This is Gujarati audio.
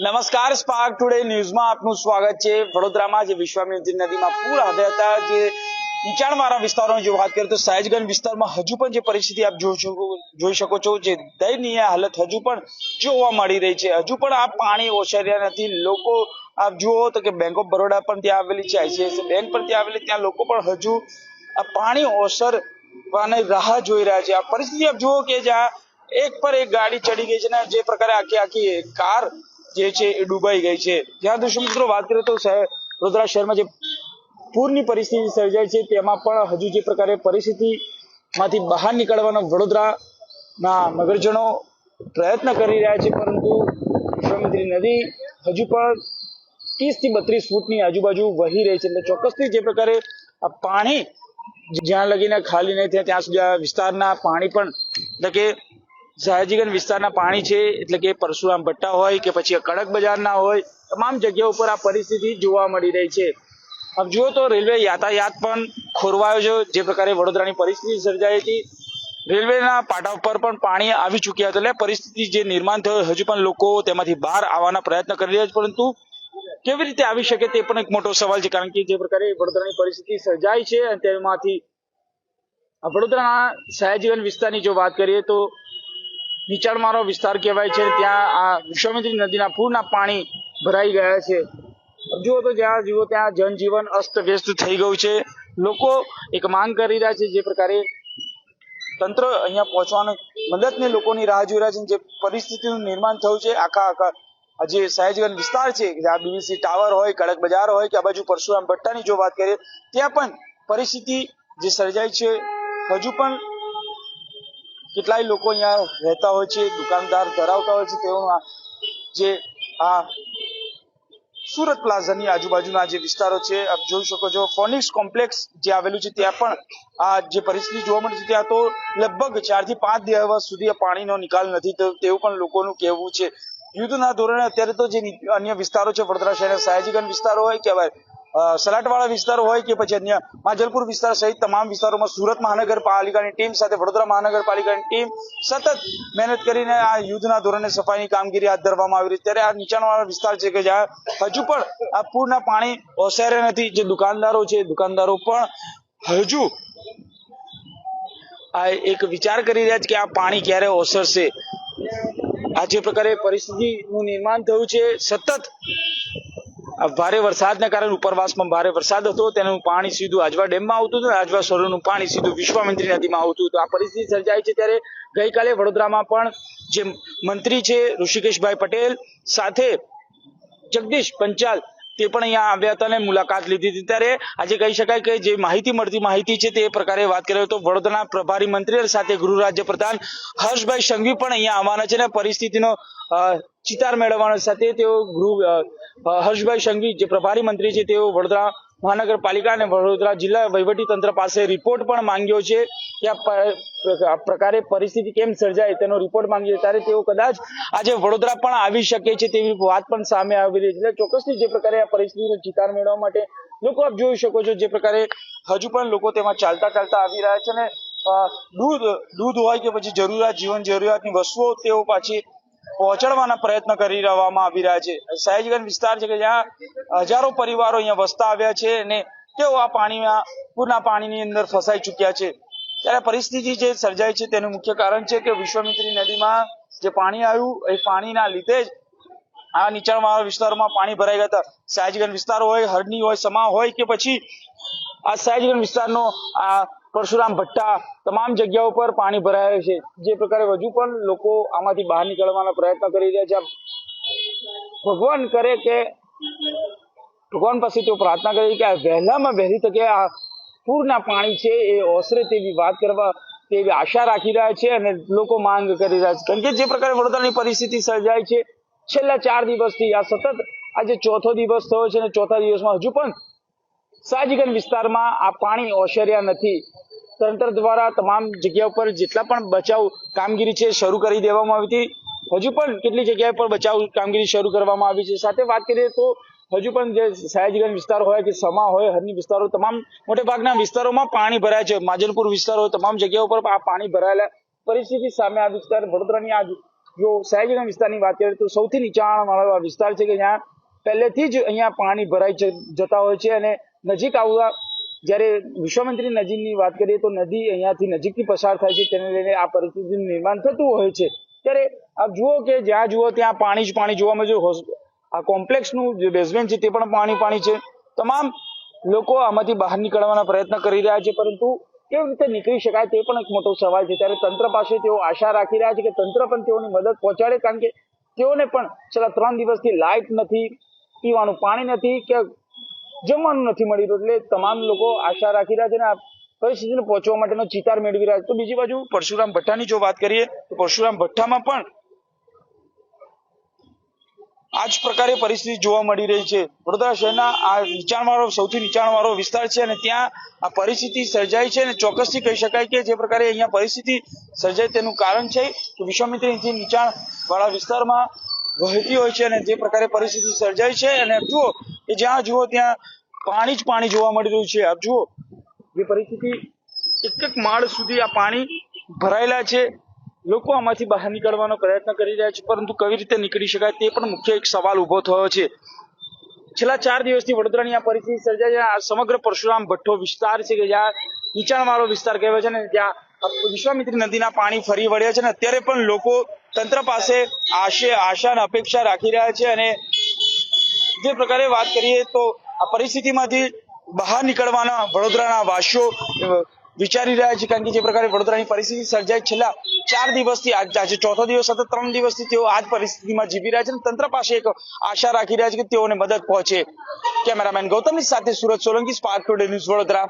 નમસ્કાર સ્પાર્ક ટુડે ન્યૂઝમાં આપનું સ્વાગત છે. વડોદરામાં જે વિશ્વામિત્રી નદીમાં પૂર આવ્યા હતા, જે નીચાણવાળા વિસ્તારોની જો વાત કરીએ તો સહેજગંજ વિસ્તારમાં હજુ પણ જે પરિસ્થિતિ આપ જોઈ શકો- છો, જે દયનીય હાલત હજુ પણ જોવા મળી રહી છે. હજુ પણ આ પાણી ઓસર્યા નથી. લોકો, આપ જુઓ તો કે બેંક ઓફ બરોડા પણ ત્યાં આવેલી છે આઈસીઆઈસી બેંક પણ ત્યાં આવેલી, ત્યાં લોકો પણ હજુ આ પાણી ઓસરવાની રાહ જોઈ રહ્યા છે. આ પરિસ્થિતિ આપ જુઓ કે જ્યાં એક પર એક ગાડી ચડી ગઈ છે ને જે પ્રકારે આખી આખી કાર જે છે એ ડૂબાઈ ગઈ છે. જ્યાં દર્શક મિત્રો વાત કરીએ તો વડોદરા શહેરમાં જે પૂરની પરિસ્થિતિ સર્જાય છે, તેમાં પણ હજુ જે પ્રકારે પરિસ્થિતિમાંથી બહાર નીકળવાનો વડોદરાના નગરજનો પ્રયત્ન કરી રહ્યા છે, પરંતુ વિશ્વામિત્રી નદી હજુ પણ ત્રીસથી બત્રીસ ફૂટની આજુબાજુ વહી રહી છે. એટલે ચોક્કસથી જે પ્રકારે આ પાણી જ્યાં લગીને ખાલી નહીં થયા, ત્યાં સુધી આ વિસ્તારના પાણી પણ, એટલે કે સયાજીગંજ વિસ્તારના પાણી છે, એટલે કે પરશુરામ ભટ્ટા હોય કે પછી કડક બજારના હોય, તમામ જગ્યા ઉપર આ પરિસ્થિતિ જોવા મળી રહી છે. આમ જુઓ તો રેલવે યાતાયાત પણ ખોરવાયો છે, જે પ્રકારે વડોદરાની પરિસ્થિતિ સર્જાઈ હતી. રેલવેના પાટા ઉપર પણ પાણી આવી ચૂક્યા હતા, એટલે પરિસ્થિતિ જે નિર્માણ થયો હજુ પણ લોકો તેમાંથી બહાર આવવાના પ્રયત્ન કરી રહ્યા છે, પરંતુ કેવી રીતે આવી શકે તે પણ એક મોટો સવાલ છે, કારણ કે જે પ્રકારે વડોદરાની પરિસ્થિતિ સર્જાઈ છે, અને તેમાંથી વડોદરાના સયાજીગંજ વિસ્તારની જો વાત કરીએ તો નીચાણવાળો વિસ્તાર કહેવાય છે. ત્યાં આ વિશ્વામિત્રી નદીના પૂરના પાણી ભરાઈ ગયા છે. જુઓ તો જ્યાં જુઓ ત્યાં જનજીવન અસ્ત વ્યસ્ત થઈ ગયું છે. લોકો એક માંગ કરી રહ્યા છે જે પ્રકારે તંત્ર અહીંયા પહોંચવાની મદદની લોકોની રાહ જોઈ રહ્યા છે. જે પરિસ્થિતિનું નિર્માણ થયું છે. આખા આખા જે સહેજગંજ વિસ્તાર છે જ્યાં બીબીસી ટાવર હોય, કડક બજાર હોય, કે આ બાજુ પરશુરામ ભટ્ટાની જો વાત કરીએ, ત્યાં પણ પરિસ્થિતિ જે સર્જાઈ છે, હજુ પણ કેટલાય લોકો અહીંયા રહેતા હોય છે દુકાનદાર ધરાવતા હોય છે તેઓનું જે આ સુરત પ્લાઝાની આજુબાજુના જે વિસ્તારો છે આપ જોઈ શકો છો ફોનિક્સ કોમ્પ્લેક્સ જે આવેલું છે ત્યાં પણ આ જે પરિસ્થિતિ જોવા મળે છે ત્યાં તો લગભગ ચારથી પાંચ દિવસ સુધી પાણીનો નિકાલ નથી થયો તેવું પણ લોકોનું કહેવું છે. યુદ્ધના ધોરણે અત્યારે તો જે અન્ય વિસ્તારો છે વડોદરા શહેરના સયાજીગંજ વિસ્તારો હોય કે હવે અ, સલાટવાળા વિસ્તારો હોય કે પછી અન્ય માજલપુર વિસ્તાર સહિત તમામ વિસ્તારોમાં સુરત મહાનગરપાલિકાની ટીમ સાથે વડોદરા મહાનગરપાલિકાની ટીમ સતત મહેનત કરીને આ યુદ્ધના ધોરણે સફાઈની કામગીરી હાથ ધરવામાં આવી રહી ત્યારે આ નીચાણવાળા વિસ્તાર છે કે જ્યાં હજુ પણ આ પૂરના પાણી ઓસર્યા નથી. જે દુકાનદારો છે દુકાનદારો પણ હજુ આ એક વિચાર કરી રહ્યા છે કે આ પાણી ક્યારે ઓસરશે. આ જે પ્રકારે પરિસ્થિતિનું નિર્માણ થયું છે, સતત ભારે વરસાદના કારણે ઉપરવાસમાં ભારે વરસાદ હતો. તેનું પાણી સીધું આજવા ડેમમાં આવતું હતું આજવા સરોવરનું પાણી સીધું વિશ્વામિત્રી નદીમાં આવતું હતું. આ પરિસ્થિતિ સર્જાઈ છે ત્યારે ગઈકાલે વડોદરામાં પણ જે મંત્રી છે ઋષિકેશભાઈ પટેલ સાથે જગદીશ પંચાલ તે પણ અહીંયા આવ્યા હતા અને મુલાકાત લીધી હતી. ત્યારે આજે કહી શકાય કે જે માહિતી મળતી માહિતી છે તે પ્રકારે વાત કરી તો વડોદરાના પ્રભારી મંત્રી સાથે ગૃહ રાજ્ય પ્રધાન હર્ષભાઈ સંઘવી પણ અહીંયા આવવાના છે અને પરિસ્થિતિનો ચિતાર મેળવવાનો સાથે તેઓ ગૃહ હર્ષભાઈ સંઘવી જે પ્રભારી મંત્રી છે તેઓ વડોદરા મહાનગરપાલિકા અને વડોદરા જિલ્લા વહીવટી તંત્ર પાસે રિપોર્ટ પણ માંગ્યો છે કે આ પ્રકારે પરિસ્થિતિ કેમ સર્જાય તેનો રિપોર્ટ માંગ્યો છે. ત્યારે તેઓ કદાચ આજે વડોદરા પણ આવી શકે છે તેવી વાત પણ સામે આવી રહી છે એટલે ચોક્કસથી જે પ્રકારે આ પરિસ્થિતિનો ચિતાર મેળવવા માટે લોકો આપ જોઈ શકો છો જે પ્રકારે હજુ પણ લોકો તેમાં ચાલતા ચાલતા આવી રહ્યા છે અને દૂધ દૂધ હોય કે પછી જરૂરિયાત, જીવન જરૂરિયાતની વસ્તુઓ તેઓ પાછી પહોંચાડવાના પ્રયત્ન કરી રહ્યા છે. સયાજીગંજ વિસ્તાર છે કે જ્યાં હજારો પરિવારો અહીંયા વસતા આવ્યા છે અને તેઓ આ પાણીમાં, પૂરના પાણીની અંદર ફસાઈ ચૂક્યા છે. ત્યારે પરિસ્થિતિ જે સર્જાઈ છે તેનું મુખ્ય કારણ છે કે વિશ્વામિત્રી નદીમાં જે પાણી આવ્યું, એ પાણીના લીધે જ આ નીચાણવાળા વિસ્તારોમાં પાણી ભરાઈ ગયા હતા. સયાજીગંજ વિસ્તાર હોય, હરણી હોય, સમા હોય કે પછી આ સયાજીગંજ વિસ્તારનો આ પરશુરામ ભટ્ટા તમામ જગ્યાઓ પર પાણી ભરાયા છે. જે પ્રકારે હજુ પણ લોકો આમાંથી બહાર નીકળવાનો પ્રયત્ન કરી રહ્યા છે. ભગવાન કરે કે, ભગવાન પાસે તેઓ પ્રાર્થના કરી કે આ વહેલામાં વહેલી તકે આ પૂરના પાણી છે એ ઓસરે તેવી વાત કરવા તેવી આશા રાખી રહ્યા છે અને લોકો માંગ કરી રહ્યા છે. કારણ કે જે પ્રકારે વડોદરાની પરિસ્થિતિ સર્જાય છે, છેલ્લા ચાર દિવસથી આ સતત આજે ચોથો દિવસ થયો છે અને ચોથા દિવસમાં હજુ પણ સાજીગન વિસ્તારમાં આ પાણી ઓસર્યા નથી. તંત્ર દ્વારા તમામ જગ્યા ઉપર જેટલા પણ બચાવ કામગીરી છે શરૂ કરી દેવામાં આવી હતી. હજુ પણ કેટલી જગ્યાએ પર બચાવ કામગીરી શરૂ કરવામાં આવી છે. સાથે વાત કરીએ તો હજુ પણ જે સયાજીગંજ વિસ્તાર હોય કે સમા હોય, હરની વિસ્તારો, તમામ મોટે ભાગના વિસ્તારોમાં પાણી ભરાય છે. માજલપુર વિસ્તારો તમામ જગ્યાઓ પર આ પાણી ભરાયેલા પરિસ્થિતિ સામે આવી વિસ્તાર, વડોદરાની આ જો સયાજીગંજ વિસ્તારની વાત કરીએ તો સૌથી નીચાણવાળો વિસ્તાર છે કે જ્યાં પહેલેથી જ અહીંયા પાણી ભરાઈ જતા હોય છે અને નજીક આવવા જ્યારે વિશ્વમંત્રી નદીની વાત કરીએ તો નદી અહીંયાથી નજીકથી પસાર થાય છે, તેને લઈને આ પરિસ્થિતિનું નિર્માણ થતું હોય છે. ત્યારે આપ જુઓ કે જ્યાં જુઓ ત્યાં પાણી જ પાણી જોવા મળે છે. આ કોમ્પ્લેક્સનું જે બેઝમેન્ટ છે તે પણ પાણી પાણી છે. તમામ લોકો આમાંથી બહાર નીકળવાના પ્રયત્ન કરી રહ્યા છે, પરંતુ કેવી રીતે નીકળી શકાય તે પણ એક મોટો સવાલ છે. ત્યારે તંત્ર પાસે તેઓ આશા રાખી રહ્યા છે કે તંત્ર પણ તેઓની મદદ પહોંચાડે, કારણ કે તેઓને પણ છેલ્લા ત્રણ દિવસથી લાઇટ નથી, પીવાનું પાણી નથી, કે જમવાનું નથી મળી રહ્યું એટલે તમામ લોકો આશા રાખી રહ્યા છે ને આ પરિસ્થિતિને પહોંચવા માટેનો ચિતાર મેળવી રહ્યા છે. તો બીજી બાજુ પરશુરામ ભટ્ટાની જો વાત કરીએ, તો પરશુરામ ભઠ્ઠામાં પણ આ જ પ્રકારે પરિસ્થિતિ જોવા મળી રહી છે. વડોદરા શહેરના આ નીચાણવાળો, સૌથી નીચાણવાળો વિસ્તાર છે અને ત્યાં આ પરિસ્થિતિ સર્જાઈ છે અને ચોક્કસથી કહી શકાય કે જે પ્રકારે અહીંયા પરિસ્થિતિ સર્જાય તેનું કારણ છે કે વિશ્વામિત્રીથી નીચાણવાળા વિસ્તારમાં વહેતી હોય છે અને જે પ્રકારે પરિસ્થિતિ સર્જાય છે. અને જુઓ કે જ્યાં જુઓ ત્યાં પાણી જ પાણી જોવા મળી રહ્યું છે. આપ જુઓ, જે પરિસ્થિતિ એક એક માળ સુધી આ પાણી ભરાયેલા છે. લોકો આમાંથી બહાર નીકળવાનો પ્રયત્ન કરી રહ્યા છે, પરંતુ કેવી રીતે નીકળી શકાય તે પણ મુખ્ય એક સવાલ ઊભો થયો છે. છેલ્લા ચાર દિવસથી વડોદરાની આ પરિસ્થિતિ સર્જાય છે. આ સમગ્ર પરશુરામ ભઠ્ઠો વિસ્તાર છે કે જ્યાં નીચાણવાળો વિસ્તાર કહેવાય છે ને, જ્યાં વિશ્વામિત્રી નદીના પાણી ફરી વળ્યા છે ને, અત્યારે પણ લોકો તંત્ર પાસે આશે આશા અને અપેક્ષા રાખી રહ્યા છે અને જે પ્રકારે વાત કરીએ તો આ પરિસ્થિતિમાંથી બહાર નીકળવાના વડોદરાના વાસીઓ વિચારી રહ્યા છે કારણ કે જે પ્રકારે વડોદરાની પરિસ્થિતિ સર્જાઈ છેલ્લા ચાર દિવસથી આજે ચોથો દિવસ હતો ત્રણ દિવસથી તેઓ આ જ પરિસ્થિતિમાં જીવી રહ્યા છે અને તંત્ર પાસે એક આશા રાખી રહ્યા છે કે તેઓને મદદ પહોંચે. કેમેરામેન ગૌતમની સાથે Surat Solanki, Spark Today News Vadodara.